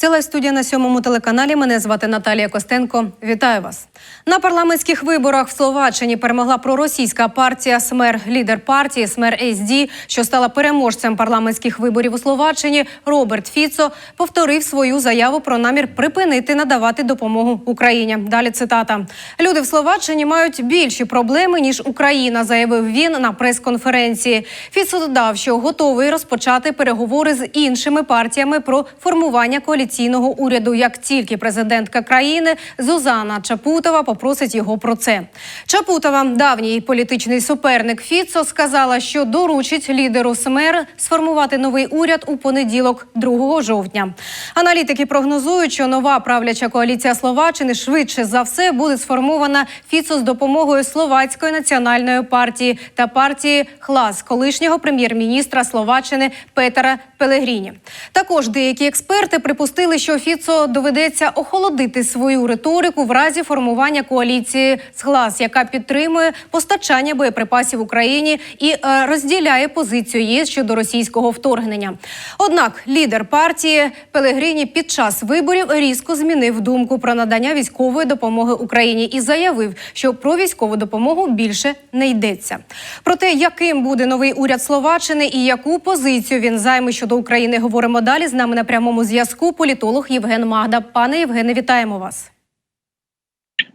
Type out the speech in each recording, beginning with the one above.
Це студія на сьомому телеканалі. Мене звати Наталія Костенко. Вітаю вас. На парламентських виборах в Словаччині перемогла проросійська партія СМЕР. Лідер партії СМЕР СД, що стала переможцем парламентських виборів у Словаччині, Роберт Фіцо повторив свою заяву про намір припинити надавати допомогу Україні. Далі цитата: люди в Словаччині мають більші проблеми ніж Україна, заявив він на прес-конференції. Фіцо додав, що готовий розпочати переговори з іншими партіями про формування коаліційного уряду, як тільки президентка країни Зузана Чапутова попросить його про це. Чапутова, давній політичний суперник Фіцо, сказала, що доручить лідеру СМЕР сформувати новий уряд у понеділок, 2 жовтня. Аналітики прогнозують, що нова правляча коаліція Словаччини швидше за все буде сформована Фіцо з допомогою Словацької національної партії та партії Хлас колишнього прем'єр-міністра Словаччини Петера Пелегріні. Також деякі експерти припустили, що Фіцо доведеться охолодити свою риторику в разі формування коаліції з Хлас, яка підтримує постачання боєприпасів Україні і е, розділяє позицію ЄС щодо російського вторгнення. Однак лідер партії Пелегріні під час виборів різко змінив думку про надання військової допомоги Україні і заявив, що про військову допомогу більше не йдеться. Про те, яким буде новий уряд Словаччини і яку позицію він займе щодо України, говоримо далі. З нами на прямому зв'язку політолог Євген Магда. Пане Євгене, вітаємо вас.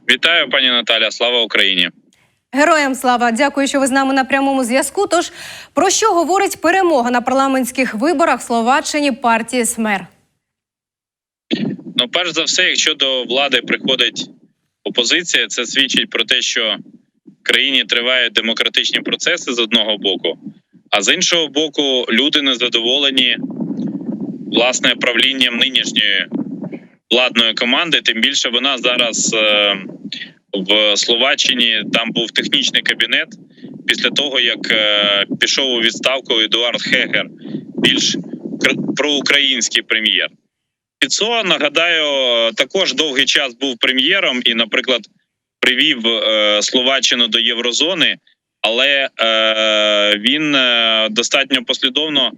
Вітаю, пані Наталя. Слава Україні. Героям слава, дякую, що ви з нами на прямому зв'язку. Тож про що говорить перемога на парламентських виборах в Словаччині партії СМЕР? Ну, перш за все, якщо до влади приходить опозиція, це свідчить про те, що в країні тривають демократичні процеси з одного боку, а з іншого боку, люди незадоволені власне правлінням нинішньої владної команди. Тим більше вона зараз е, в Словаччині там був технічний кабінет після того, як е, пішов у відставку Едуард Хегер, більш кр- проукраїнський прем'єр. Піцо, нагадаю, також довгий час був прем'єром і, наприклад, привів е, Словаччину до Єврозони, але е, він е, достатньо послідовно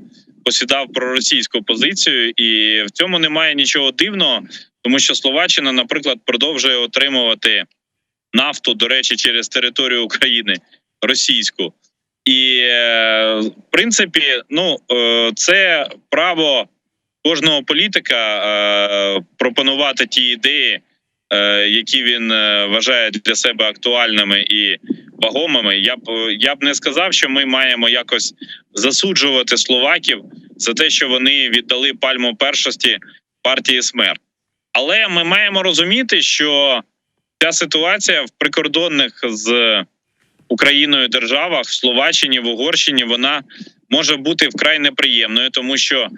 посідав проросійську позицію, і в цьому немає нічого дивного, тому що Словаччина, наприклад, продовжує отримувати нафту, до речі, через територію України російську. І е, в принципі, ну е, це право кожного політика пропонувати ті ідеї, які він е, вважає для себе актуальними і вагомими. Я б я б не сказав, що ми маємо якось засуджувати словаків за те, що вони віддали пальму першості партії СМЕР. Але ми маємо розуміти, що ця ситуація в прикордонних з Україною державах в Словаччині, в Угорщині, вона може бути вкрай неприємною, тому що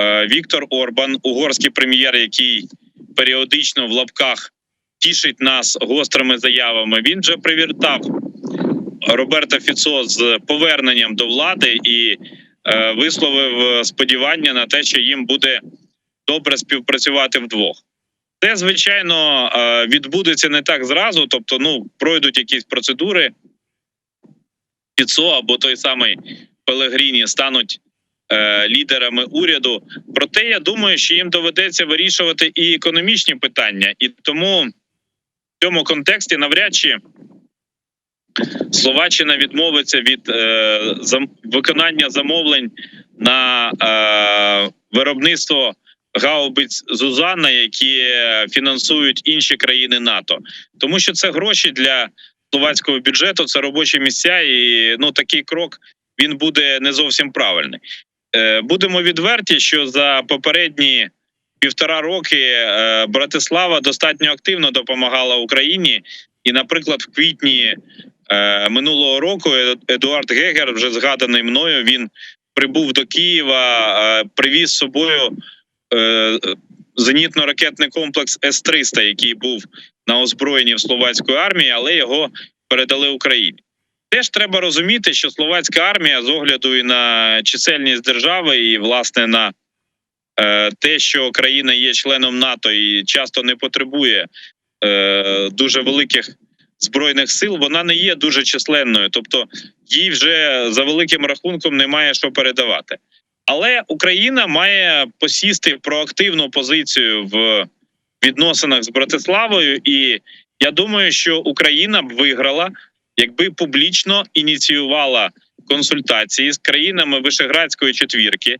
Е, Віктор Орбан, угорський прем'єр, який періодично в лапках тішить нас гострими заявами. Він вже привітав Роберта Фіцо з поверненням до влади і е, висловив сподівання на те, що їм буде добре співпрацювати вдвох. Це звичайно е, відбудеться не так зразу, тобто, ну пройдуть якісь процедури. Фіцо або той самий Пелегріні стануть е, лідерами уряду. Проте я думаю, що їм доведеться вирішувати і економічні питання, і тому в цьому контексті навряд чи Словаччина відмовиться від е, зам, виконання замовлень на е, виробництво гаубиць Зузана, які фінансують інші країни НАТО, тому що це гроші для словацького бюджету, це робочі місця, і ну такий крок він буде не зовсім правильний. Е, Будемо відверті, що за попередні півтора роки е, Братислава достатньо активно допомагала Україні, і, наприклад, в квітні е, минулого року Едуард Гегер, вже згаданий мною, він прибув до Києва, привіз з собою зенітно-ракетний комплекс С-300, який був на озброєнні в словацької армії, але його передали Україні. Теж треба розуміти, що словацька армія з огляду і на чисельність держави, і власне на е, те, що країна є членом НАТО і часто не потребує е, дуже великих збройних сил, вона не є дуже численною, тобто їй вже за великим рахунком немає що передавати. Але Україна має посісти проактивну позицію в відносинах з Братиславою, і я думаю, що Україна б виграла, якби публічно ініціювала консультації з країнами Вишеградської четвірки,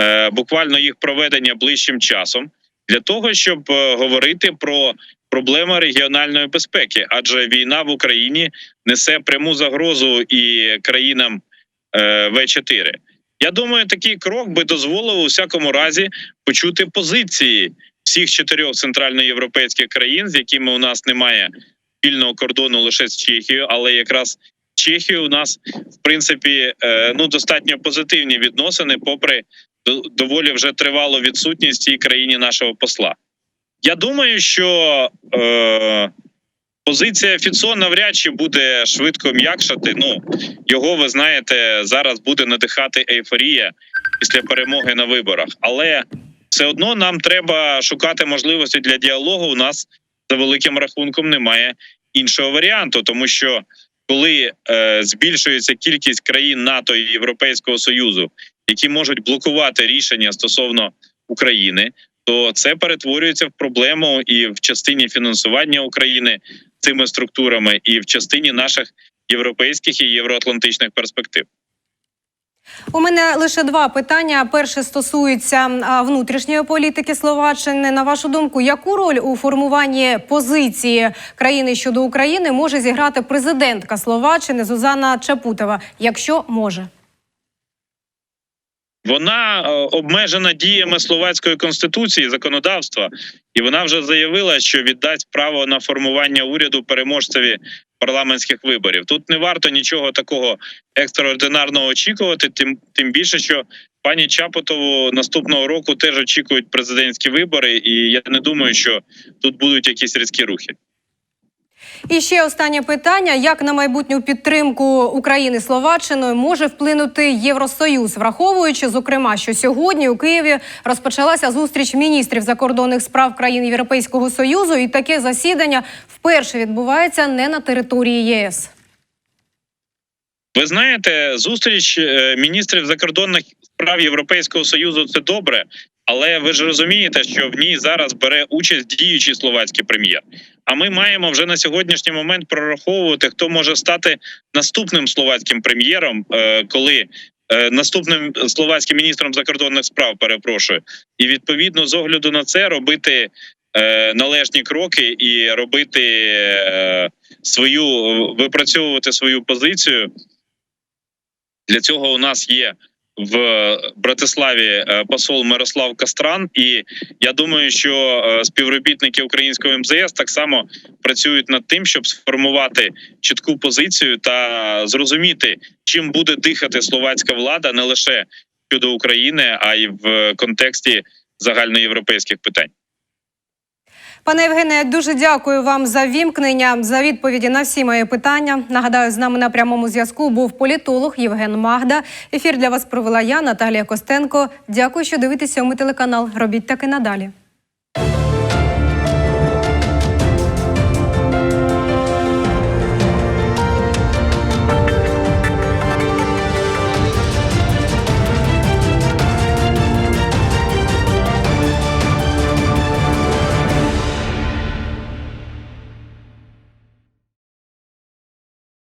е, буквально їх проведення ближчим часом, для того, щоб е, говорити про проблеми регіональної безпеки, адже війна в Україні несе пряму загрозу і країнам е, В4. Я думаю, такий крок би дозволив у всякому разі почути позиції всіх чотирьох центральноєвропейських країн, з якими у нас немає спільного кордону лише з Чехією, але якраз Чехією у нас в принципі е, ну достатньо позитивні відносини, попри доволі вже тривалу відсутність цій країні нашого посла. Я думаю, що е, позиція Фіцо навряд чи буде швидко м'якшати. Ну його ви знаєте, зараз буде надихати ейфорія після перемоги на виборах, але все одно нам треба шукати можливості для діалогу. У нас за великим рахунком немає іншого варіанту, тому що коли е, збільшується кількість країн НАТО і Європейського союзу, які можуть блокувати рішення стосовно України, то це перетворюється в проблему і в частині фінансування України цими структурами, і в частині наших європейських і євроатлантичних перспектив. У мене лише два питання. Перше стосується внутрішньої політики Словаччини. На вашу думку, яку роль у формуванні позиції країни щодо України може зіграти президентка Словаччини Зузана Чапутова, якщо може? Вона е, обмежена діями словацької конституції законодавства, і вона вже заявила, що віддасть право на формування уряду переможцеві парламентських виборів. Тут не варто нічого такого екстраординарного очікувати. Тим тим більше, що пані Чапотову наступного року теж очікують президентські вибори, і я не думаю, що тут будуть якісь різкі рухи. І ще останнє питання: як на майбутню підтримку України Словаччиною може вплинути Євросоюз, враховуючи зокрема, що сьогодні у Києві розпочалася зустріч міністрів закордонних справ країн Європейського союзу, і таке засідання вперше відбувається не на території ЄС. Ви знаєте, зустріч е, міністрів закордонних справ Європейського союзу це добре, але ви ж розумієте, що в ній зараз бере участь діючий словацький прем'єр. А ми маємо вже на сьогоднішній момент прораховувати, хто може стати наступним словацьким прем'єром, е, коли е, наступним словацьким міністром закордонних справ перепрошую, і відповідно з огляду на це робити е, належні кроки і робити свою випрацьовувати свою позицію. Для цього у нас є в Братиславі е, посол Мирослав Кастран, і я думаю, що е, співробітники українського МЗС так само працюють над тим, щоб сформувати чітку позицію та зрозуміти, чим буде дихати словацька влада не лише щодо України, а й в контексті загальноєвропейських питань. Пане Євгене, дуже дякую вам за вімкнення, за відповіді на всі мої питання. Нагадаю, з нами на прямому зв'язку був політолог Євген Магда. Ефір для вас провела я, Наталія Костенко. Дякую, що дивитеся ми телеканал. Робіть так і надалі.